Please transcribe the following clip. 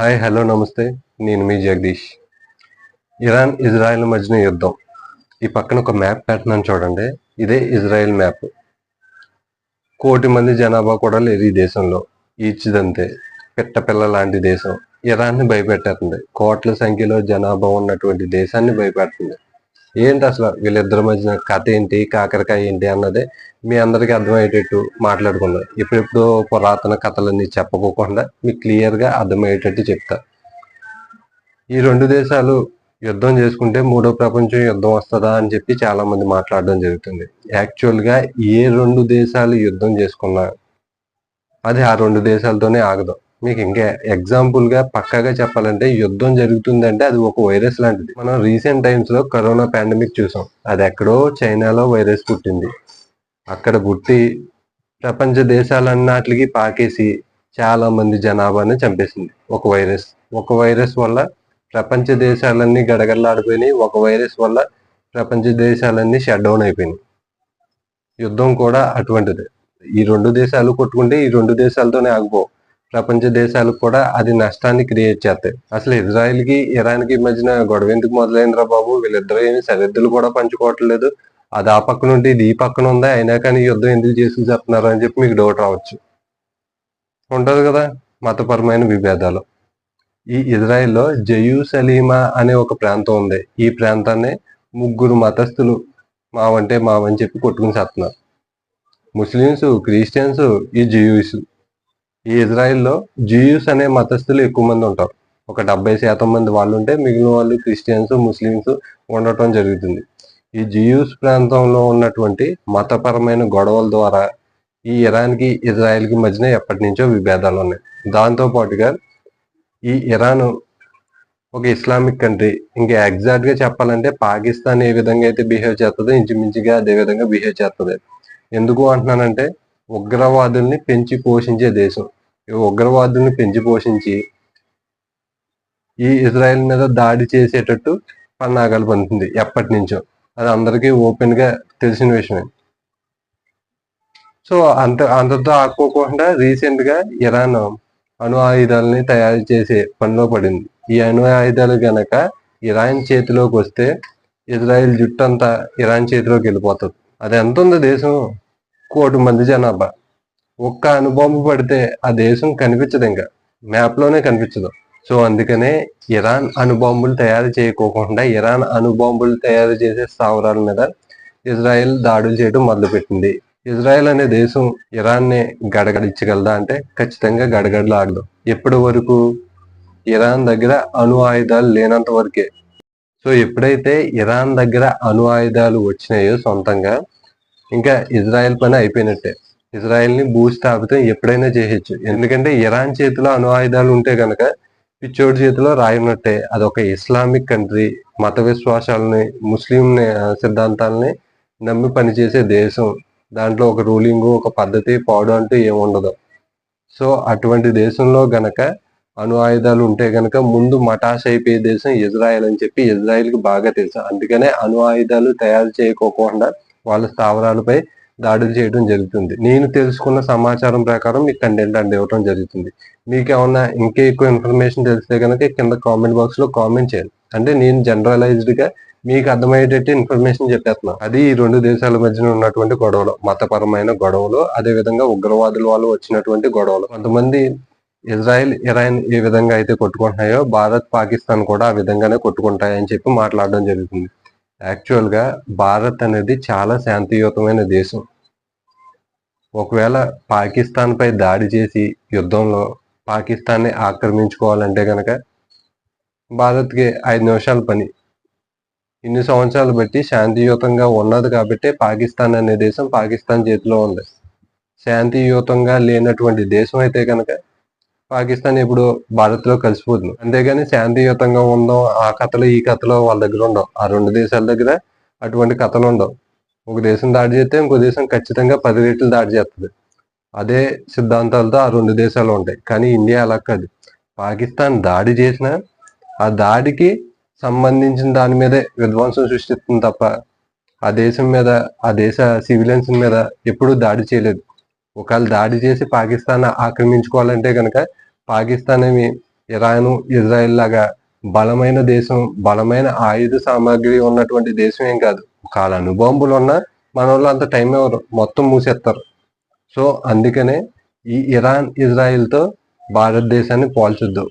Hi hello నమస్తే. నేను మీ Jagadish. Iran Israel మధ్యన యుద్ధం. ఈ పక్కన ఒక మ్యాప్ పెట్టినాను చూడండి. ఇదే ఇజ్రాయెల్ మ్యాప్. కోటి మంది జనాభా కూడా లేదు ఈ దేశంలో. ఈడ్చిదంతే. పిట్ట పిల్ల లాంటి దేశం. ఇరాన్ని భయపెట్టేస్తుంది. కోట్ల సంఖ్యలో జనాభా ఉన్నటువంటి దేశాన్ని భయపెడుతుంది. ఏంటి అసలు వీళ్ళిద్దరి మధ్యన కథ ఏంటి కాకరకాయ ఏంటి అన్నదే మీ అందరికీ అర్థమయ్యేటట్టు మాట్లాడుకుందాం. ఇప్పుడిప్పుడు పురాతన కథలన్నీ చెప్పకోకుండా మీకు క్లియర్గా అర్థమయ్యేటట్టు చెప్తా. ఈ రెండు దేశాలు యుద్ధం చేసుకుంటే మూడో ప్రపంచం యుద్ధం వస్తుందా అని చెప్పి చాలా మంది మాట్లాడడం జరుగుతుంది. యాక్చువల్గా ఏ రెండు దేశాలు యుద్ధం చేసుకున్నా అది ఆ రెండు దేశాలతోనే ఆగదు. మీకు ఇంకా ఎగ్జాంపుల్గా పక్కాగా చెప్పాలంటే యుద్ధం జరుగుతుందంటే అది ఒక వైరస్ లాంటిది. మనం రీసెంట్ టైమ్స్లో కరోనా పాండమిక్ చూసాం. అది ఎక్కడో చైనాలో వైరస్ పుట్టింది. అక్కడ పుట్టి ప్రపంచ దేశాలన్నిటికి పాకేసి చాలా మంది జనాభాని చంపేసింది. ఒక వైరస్ ఒక వైరస్ వల్ల ప్రపంచ దేశాలన్నీ గడగడలాడిపోయినాయి. ఒక వైరస్ వల్ల ప్రపంచ దేశాలన్నీ షట్ డౌన్ అయిపోయినాయి. యుద్ధం కూడా అటువంటిది. ఈ రెండు దేశాలు కొట్టుకుంటే ఈ రెండు దేశాలతోనే ఆగిపోవు ప్రపంచ దేశాలకు కూడా అది నష్టాన్ని క్రియేట్ చేస్తాయి. అసలు ఇజ్రాయెల్కి ఇరాన్కి మధ్యన గొడవ ఎందుకు మొదలైందిరా బాబు? వీళ్ళిద్దరూ ఏమి సరిహద్దులు కూడా పంచుకోవట్లేదు. అది ఆ పక్క నుండి ఇది ఈ పక్కన ఉందా. అయినా కానీ యుద్ధం ఎందుకు చేసుకు చెప్తున్నారు అని చెప్పి మీకు డౌట్ రావచ్చు. ఉంటుంది కదా మతపరమైన విభేదాలు. ఈ ఇజ్రాయెల్లో జయూ సలీమా అనే ఒక ప్రాంతం ఉంది. ఈ ప్రాంతాన్ని ముగ్గురు మతస్థులు మావంటే మావని చెప్పి కొట్టుకుని చేస్తున్నారు. ముస్లిమ్స్ క్రిస్టియన్స్ ఈ జయూస్ ఈ ఇజ్రాయెల్లో జూయూస్ అనే మతస్థులు ఎక్కువ మంది ఉంటారు. ఒక డెబ్బై శాతం మంది వాళ్ళు ఉంటే మిగిలిన వాళ్ళు క్రిస్టియన్స్ ముస్లిమ్స్ ఉండటం జరుగుతుంది. ఈ జియూస్ ప్రాంతంలో ఉన్నటువంటి మతపరమైన గొడవల ద్వారా ఈ ఇరాన్కి ఇజ్రాయెల్కి మధ్యన ఎప్పటి నుంచో విభేదాలు ఉన్నాయి. దాంతో పాటుగా ఈ ఇరాన్ ఒక ఇస్లామిక్ కంట్రీ. ఇంకా ఎగ్జాక్ట్గా చెప్పాలంటే పాకిస్తాన్ ఏ విధంగా అయితే బిహేవ్ చేస్తుందో ఇంచుమించుగా అదే విధంగా బిహేవ్ చేస్తుంది. ఎందుకు అంటున్నానంటే ఉగ్రవాదుల్ని పెంచి పోషించే దేశం. ఈ ఉగ్రవాదుల్ని పెంచి పోషించి ఈ ఇజ్రాయెల్ మీద దాడి చేసేటట్టు పన్నాగాలు పొందుతుంది ఎప్పటి నుంచో. అది అందరికీ ఓపెన్గా తెలిసిన విషయమే. సో అంత అంతతో ఆడుకోకుండా రీసెంట్గా ఇరాన్ అణు ఆయుధాలని తయారు చేసే పనిలో పడింది. ఈ అణు ఆయుధాలు గనక ఇరాన్ చేతిలోకి వస్తే ఇజ్రాయెల్ జుట్టు అంతా ఇరాన్ చేతిలోకి వెళ్ళిపోతుంది. అది ఎంత ఉంది దేశం? కోటి మంది జనాభా. ఒక్క అనుబాంబు పడితే ఆ దేశం కనిపించదు ఇంకా. మ్యాప్లోనే కనిపించదు. సో అందుకనే ఇరాన్ అనుబాంబులు తయారు చేయకోకుండా ఇరాన్ అణుబాంబులు తయారు చేసే స్థావరాల మీద ఇజ్రాయెల్ దాడులు చేయడం మొదలుపెట్టింది. ఇజ్రాయెల్ అనే దేశం ఇరాన్ని గడగడించగలదా అంటే ఖచ్చితంగా గడగడలాడదు ఎప్పటి వరకు? ఇరాన్ దగ్గర అణు ఆయుధాలు లేనంత వరకే. సో ఎప్పుడైతే ఇరాన్ దగ్గర అణు ఆయుధాలు వచ్చినాయో సొంతంగా ఇంకా ఇజ్రాయెల్ పని అయిపోయినట్టే. ఇజ్రాయెల్ని భూస్థాపితం ఎప్పుడైనా చేయొచ్చు. ఎందుకంటే ఇరాన్ చేతిలో అణు ఆయుధాలు ఉంటే గనక పిచ్చోడి చేతిలో రాయనట్టే అదొక ఇస్లామిక్ కంట్రీ మత విశ్వాసాలని ముస్లిం సిద్ధాంతాలని నమ్మి పనిచేసే దేశం. దాంట్లో ఒక రూలింగ్ ఒక పద్ధతి పాడు అంటూ ఏముండదు. సో అటువంటి దేశంలో గనక అణు ఆయుధాలు ఉంటే గనక ముందు మటాష్ అయిపోయే దేశం ఇజ్రాయెల్ అని చెప్పి ఇజ్రాయెల్కి బాగా తెలుసు. అందుకనే అణు ఆయుధాలు తయారు చేయకోకుండా వాళ్ళ స్థావరాలపై దాడులు చేయడం జరుగుతుంది. నేను తెలుసుకున్న సమాచారం ప్రకారం మీకు కంటెంట్ అండ్ ఇవ్వడం జరుగుతుంది. మీకు ఏమన్నా ఇంకా ఎక్కువ ఇన్ఫర్మేషన్ తెలిస్తే కనుక కింద కామెంట్ బాక్స్లో కామెంట్ చేయండి. అంటే నేను జనరలైజ్డ్గా మీకు అర్థమయ్యేటట్టు ఇన్ఫర్మేషన్ చెప్పేస్తున్నాను. అది ఈ రెండు దేశాల మధ్యన ఉన్నటువంటి గొడవలు మతపరమైన గొడవలు అదే విధంగా ఉగ్రవాదుల వాళ్ళు వచ్చినటువంటి గొడవలు. కొంతమంది ఇజ్రాయెల్ ఇరాన్ ఏ విధంగా అయితే కొట్టుకుంటున్నాయో భారత్ పాకిస్తాన్ కూడా ఆ విధంగానే కొట్టుకుంటాయని చెప్పి మాట్లాడడం జరుగుతుంది. యాక్చువల్గా భారత్ అనేది చాలా శాంతియుతమైన దేశం. ఒకవేళ పాకిస్తాన్పై దాడి చేసి యుద్ధంలో పాకిస్తాన్ని ఆక్రమించుకోవాలంటే కనుక భారత్కి ఐదు నిమిషాల పని. ఇన్ని సంవత్సరాలు బట్టి శాంతియుతంగా ఉన్నది కాబట్టి పాకిస్తాన్ అనే దేశం పాకిస్తాన్ చేతిలో ఉంది. శాంతియుతంగా లేనటువంటి దేశం అయితే కనుక పాకిస్తాన్ ఇప్పుడు భారత్లో కలిసిపోతుంది అంతేగాని శాంతియుతంగా ఉందాం ఆ కథలు ఈ కథలు వాళ్ళ దగ్గర ఉండవు. ఆ రెండు దేశాల దగ్గర అటువంటి కథలు ఉండవు. ఒక దేశం దాడి చేస్తే ఇంకో దేశం ఖచ్చితంగా పది రెట్లు దాడి చేస్తుంది. అదే సిద్ధాంతాలతో ఆ రెండు దేశాలు ఉంటాయి. కానీ ఇండియా అలా కాదు. పాకిస్తాన్ దాడి చేసిన ఆ దాడికి సంబంధించిన దాని మీదే విధ్వంసం సృష్టిస్తుంది తప్ప ఆ దేశం మీద ఆ దేశ సివిలియన్స్ మీద ఎప్పుడూ దాడి చేయలేదు. ఒకవేళ దాడి చేసి పాకిస్తాన్ ఆక్రమించుకోవాలంటే కనుక పాకిస్తాన్ ఏమి ఇరాను ఇజ్రాయెల్ లాగా బలమైన దేశం బలమైన ఆయుధ సామాగ్రి ఉన్నటువంటి దేశం ఏం కాదు. కాల అణుబాంబులు ఉన్నా మన వాళ్ళు అంత టైం ఎవరు మొత్తం మూసేస్తారు. సో అందుకనే ఈ ఇరాన్ ఇజ్రాయెల్తో భారతదేశాన్ని పోల్చొద్దు.